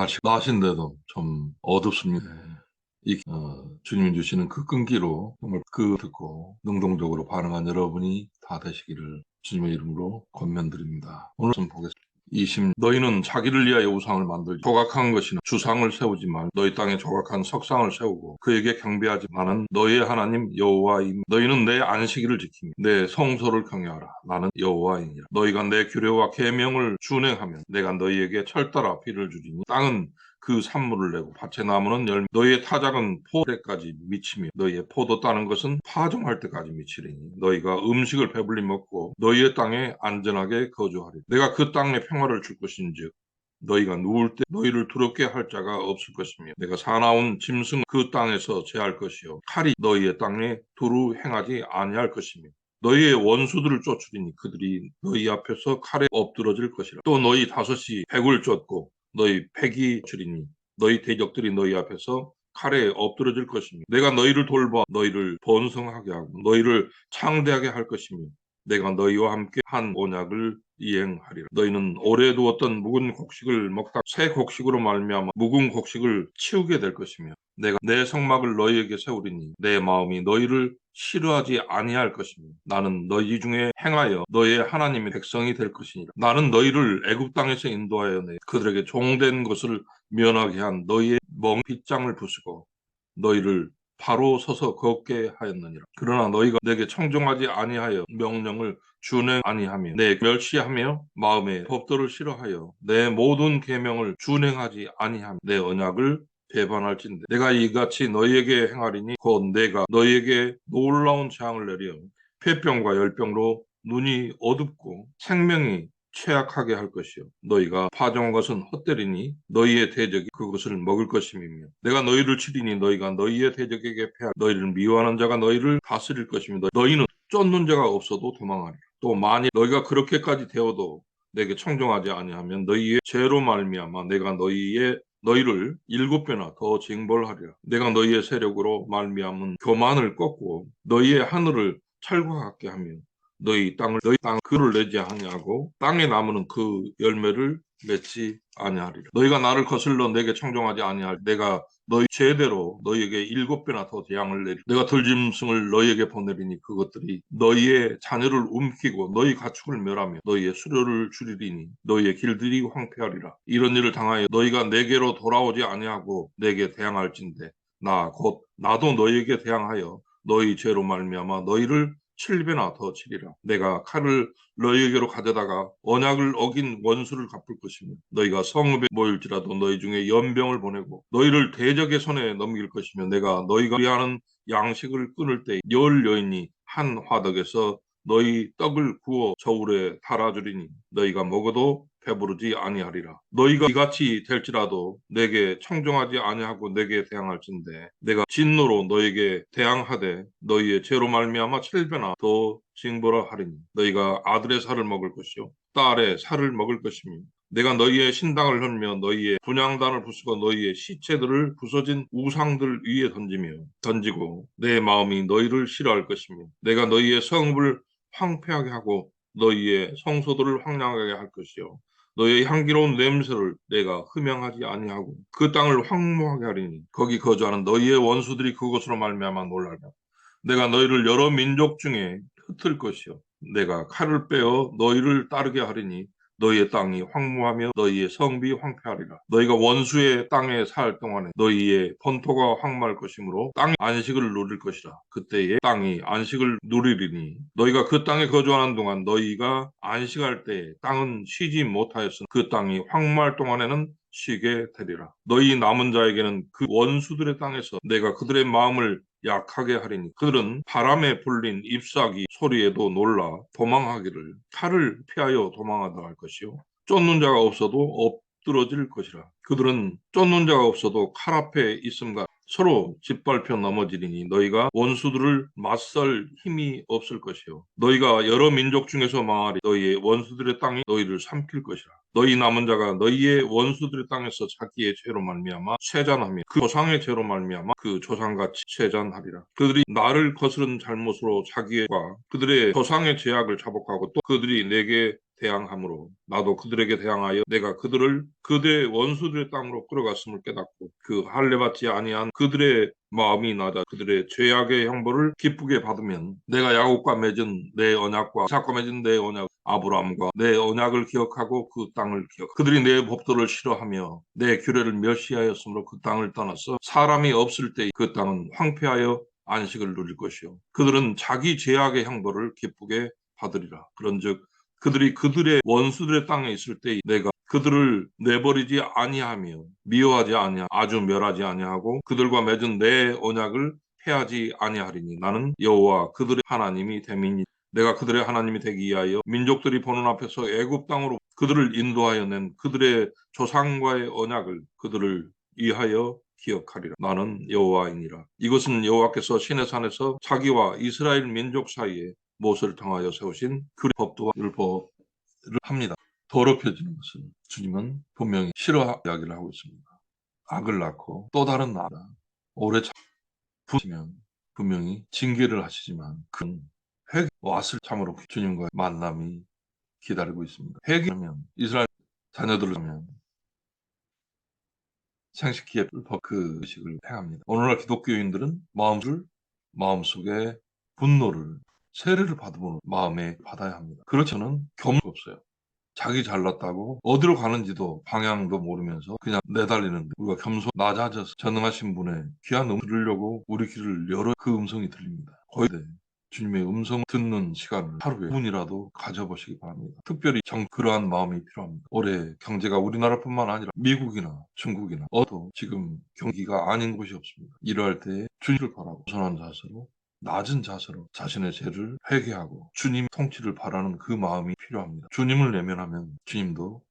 날씨 낮인데도 좀 어둡습니다. 이 어, 주님이 주시는 그 끈기로 정말 그 듣고 능동적으로 반응한 여러분이 다 되시기를 주님의 이름으로 권면드립니다. 오늘 좀 보겠습니다. 20 너희는 자기를 위하여 우상을 만들지. 조각한 것이나 주상을 세우지 말 너희 땅에 조각한 석상을 세우고 그에게 경배하지 나는 너희의 하나님 여호와임 너희는 내 안식일을 지키며 내 성소를 경외하라. 나는 여호와이니라. 너희가 내 규례와 계명을 준행하면 내가 너희에게 철따라 피를 주리니 땅은 그 산물을 내고 밭에 나무는 열매 너희의 타작은 포대까지 미치며 너희의 포도 따는 것은 파종할 때까지 미치리니 너희가 음식을 배불리 먹고 너희의 땅에 안전하게 거주하리 내가 그 땅에 평화를 줄 것인즉 너희가 누울 때 너희를 두렵게 할 자가 없을 것이며 내가 사나운 짐승 그 땅에서 제할 것이요 칼이 너희의 땅에 두루 행하지 아니할 것이며 너희의 원수들을 쫓으리니 그들이 너희 앞에서 칼에 엎드러질 것이라. 또 너희 다섯이 백을 쫓고 너희 패기 줄이니 너희 대적들이 너희 앞에서 칼에 엎드러질 것이며 내가 너희를 돌봐 너희를 번성하게 하고 너희를 창대하게 할 것이며 내가 너희와 함께 한 언약을 이행하리라. 너희는 오래 두었던 묵은 곡식을 먹다 새 곡식으로 말미암아 묵은 곡식을 치우게 될 것이며 내가 내 성막을 너희에게 세우리니 내 마음이 너희를 싫어하지 아니할 것이며 나는 너희 중에 행하여 너희의 하나님의 백성이 될 것이니라. 나는 너희를 애굽 땅에서 인도하여 내 그들에게 종된 것을 면하게 한 너희의 멍 빗장을 부수고 너희를 바로 서서 걷게 하였느니라. 그러나 너희가 내게 청종하지 아니하여 명령을 준행 아니하며 내 멸시하며 마음에 법도를 싫어하여 내 모든 계명을 준행하지 아니하며 내 언약을 배반할진대 내가 이같이 너희에게 행하리니 곧 내가 너희에게 놀라운 재앙을 내려 폐병과 열병으로 눈이 어둡고 생명이 최악하게 할 것이요 너희가 파종한 것은 헛되리니 너희의 대적이 그것을 먹을 것임이며 내가 너희를 치리니 너희가 너희의 대적에게 패할 너희를 미워하는 자가 너희를 다스릴 것이며 너희는 쫓는 자가 없어도 도망하리라 또 만일 너희가 그렇게까지 되어도 내게 청종하지 아니하면 너희의 죄로 말미암아 내가 너희의 너희를 일곱 배나 더 징벌하리라. 내가 너희의 세력으로 말미암은 교만을 꺾고 너희의 하늘을 철과 같게 하며 너희 땅을 너희 땅 그를 내지 아니하고 땅에 남은 그 열매를 맺지 아니하리라. 너희가 나를 거슬러 내게 청종하지 아니할 내가 너희 죄대로 너희에게 일곱 배나 더 재앙을 내리 내가 들짐승을 너희에게 보내리니 그것들이 너희의 자녀를 움키고 너희 가축을 멸하며 너희의 수료를 줄이리니 너희의 길들이 황폐하리라. 이런 일을 당하여 너희가 내게로 돌아오지 아니하고 내게 대항할진대. 나 곧 나도 너희에게 대항하여 너희 죄로 말미암아 너희를 7배나 더 치리라. 내가 칼을 너희에게로 가져다가 언약을 어긴 원수를 갚을 것이며 너희가 성읍에 모일지라도 너희 중에 연병을 보내고 너희를 대적의 손에 넘길 것이며 내가 너희가 위하는 양식을 끊을 때 열 여인이 한 화덕에서 너희 떡을 구워 저울에 달아주리니 너희가 먹어도 배부르지 아니하리라. 너희가 이같이 될지라도 내게 청종하지 아니하고 내게 대항할진대 내가 진노로 너에게 대항하되 너희의 죄로 말미암아 칠배나 더 징벌하 하리니 너희가 아들의 살을 먹을 것이요 딸의 살을 먹을 것이며 내가 너희의 신당을 흘며 너희의 분양단을 부수고 너희의 시체들을 부서진 우상들 위에 던지며 던지고 내 마음이 너희를 싫어할 것이며 내가 너희의 성읍을 황폐하게 하고 너희의 성소들을 황량하게 할 것이요 너희의 향기로운 냄새를 내가 흠양하지 아니하고 그 땅을 황무하게 하리니 거기 거주하는 너희의 원수들이 그것으로 말미암아 놀라라 내가 너희를 여러 민족 중에 흩을 것이요. 내가 칼을 빼어 너희를 따르게 하리니 너희의 땅이 황무하며 너희의 성비 황폐하리라. 너희가 원수의 땅에 살 동안에 너희의 본토가 황무할 것이므로 땅이 안식을 누릴 것이라. 그때에 땅이 안식을 누리리니 너희가 그 땅에 거주하는 동안 너희가 안식할 때 땅은 쉬지 못하였으나 그 땅이 황무할 동안에는 쉬게 되리라. 너희 남은 자에게는 그 원수들의 땅에서 내가 그들의 마음을 약하게 하리니 그들은 바람에 불린 잎사귀 소리에도 놀라 도망하기를 칼을 피하여 도망하다 할 것이요. 쫓는 자가 없어도 엎드러질 것이라. 그들은 쫓는 자가 없어도 칼 앞에 있음과 서로 짓밟혀 넘어지리니 너희가 원수들을 맞설 힘이 없을 것이요. 너희가 여러 민족 중에서 망하리. 너희의 원수들의 땅이 너희를 삼킬 것이라 너희 남은 자가 너희의 원수들의 땅에서 자기의 죄로 말미암아 쇠잔하며 그 조상의 죄로 말미암아 그 조상같이 쇠잔하리라. 그들이 나를 거스른 잘못으로 자기와 그들의 조상의 죄악을 자복하고 또 그들이 내게 대항함으로 나도 그들에게 대항하여 내가 그들을 그들의 원수들의 땅으로 끌어갔음을 깨닫고 그 할례 받지 아니한 그들의 마음이 낮아 그들의 죄악의 형벌을 기쁘게 받으면 내가 야곱과 맺은 내 언약과 이삭과 맺은 내 언약 아브라함과 내 언약을 기억하고 그 땅을 기억 그들이 내 법도를 싫어하며 내 규례를 멸시하였으므로 그 땅을 떠났어 사람이 없을 때 그 땅은 황폐하여 안식을 누릴 것이요. 그들은 자기 죄악의 형벌을 기쁘게 받으리라. 그런즉 그들이 그들의 원수들의 땅에 있을 때 내가 그들을 내버리지 아니하며 미워하지 아니하 아주 멸하지 아니하고 그들과 맺은 내 언약을 해하지 아니하리니 나는 여호와 그들의 하나님이 됨이니 내가 그들의 하나님이 되기 위하여 민족들이 보는 앞에서 애굽 땅으로 그들을 인도하여 낸 그들의 조상과의 언약을 그들을 위하여 기억하리라. 나는 여호와이니라. 이것은 여호와께서 시내 산에서 자기와 이스라엘 민족 사이에 모세를 통하여 세우신 그 법도와 율법을 합니다. 더럽혀지는 것은 주님은 분명히 싫어 이야기를 하고 있습니다. 악을 낳고 또 다른 나라 오래 부시면 분명히 징계를 하시지만 큰 회개 왔을 참으로 주님과의 만남이 기다리고 있습니다. 회개하면 이스라엘 자녀들을 하면 생식기에 그 의식을 행합니다. 오늘날 기독교인들은 마음을 마음속에 분노를 세례를 받으면 마음에 받아야 합니다. 그렇지는 겸 없어요. 자기 잘났다고 어디로 가는지도 방향도 모르면서 그냥 내달리는데 우리가 겸손 낮아져서 전능하신 분의 귀한 음 들으려고 우리 귀를 열어 그 음성이 들립니다. 거의 네. 주님의 음성 듣는 시간을 하루에 5분이라도 가져보시기 바랍니다. 특별히 정 그러한 마음이 필요합니다. 올해 경제가 우리나라뿐만 아니라 미국이나 중국이나 어도 지금 경기가 아닌 곳이 없습니다. 이러할 때에 주님을 바라고 선한 자세로 낮은 자세로 자신의 죄를 회개하고 주님 통치를 바라는 그 마음이 필요합니다. 주님을 외면하면 주님도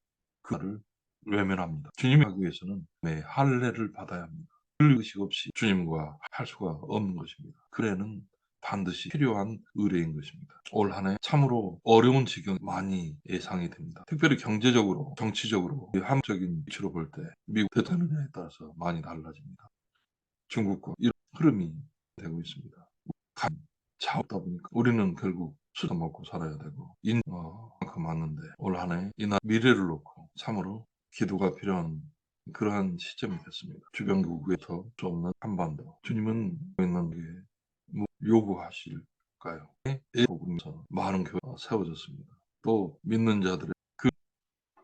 그를 외면합니다. 주님을 하기 위해서는 매 할례를 받아야 합니다. 그 의식 없이 주님과 할 수가 없는 것입니다. 그래는 반드시 필요한 의뢰인 것입니다. 올 한 해 참으로 어려운 지경 많이 예상이 됩니다. 특별히 경제적으로, 정치적으로, 함적인 위치로 볼 때 미국 대통령에 따라서 많이 달라집니다. 중국과 이런 흐름이 되고 있습니다. 간, 차없다 보니까 우리는 결국 수다 먹고 살아야 되고 인만큼 어, 많은데 올 한해 이날 미래를 놓고 참으로 기도가 필요한 그러한 시점이 됐습니다. 주변국에서 수 없는 한반도 주님은 있는 게뭐 요구하실까요? 복음에서 많은 교회가 세워졌습니다. 또 믿는 자들의 그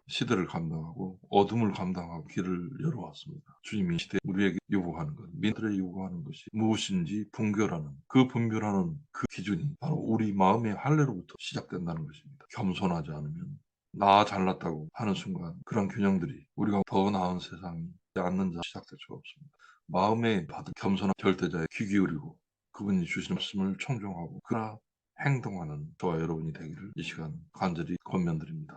시대를 감당하고 어둠을 감당하고 길을 열어왔습니다. 주님이 시대 우리에게 요구하는 것, 민들의 요구하는 것이 무엇인지 분별하는 그 분별하는 그 기준이 바로 우리 마음의 할례로부터 시작된다는 것입니다. 겸손하지 않으면 나 잘났다고 하는 순간 그런 균형들이 우리가 더 나은 세상이 않는 자 시작될 수가 없습니다. 마음에 받은 겸손한 절대자의 귀 기울이고 그분이 주신 말씀을 청종하고 그나 행동하는 저와 여러분이 되기를 이 시간 간절히 권면드립니다.